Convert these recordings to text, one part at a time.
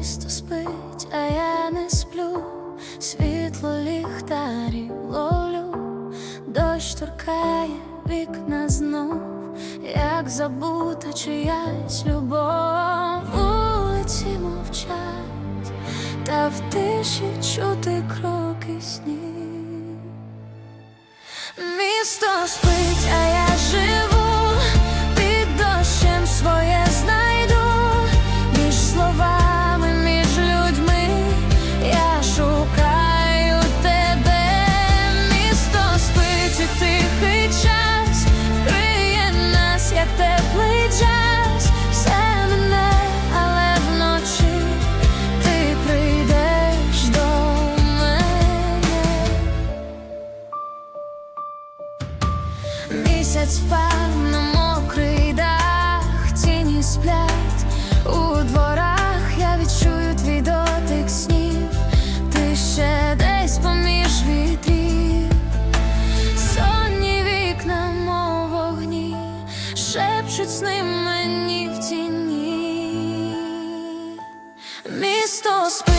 місто спить, а я не сплю, світло ліхтарів ловлю, дощ торкає вікна знов, як забута чиясь любов, вулиці мовчать, та в тиші чути кроки сніг. Місто спить. Місяць впав мокрий дах, тіні сплять. У дворах, я відчую твій дотик снів, ти ще десь поміж вітрів, сонні вікна, мов вогні, шепчуть сни мені в тіні. Місто спить,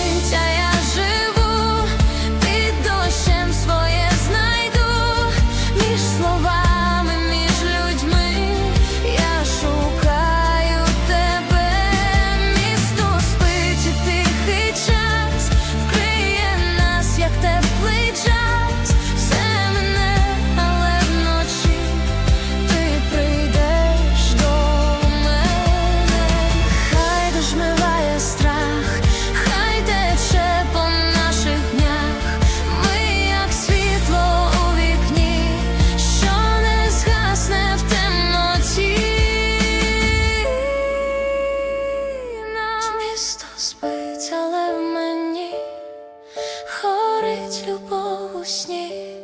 горить любов у сні,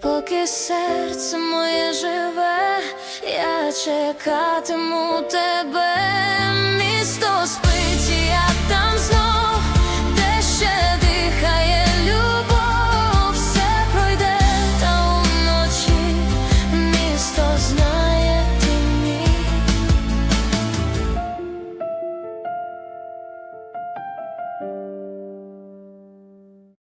поки серце моє живе, я чекатиму тебе, місто спиті я там знов, де ще дихає любов, все пройде та уночі, місто знає ти мій.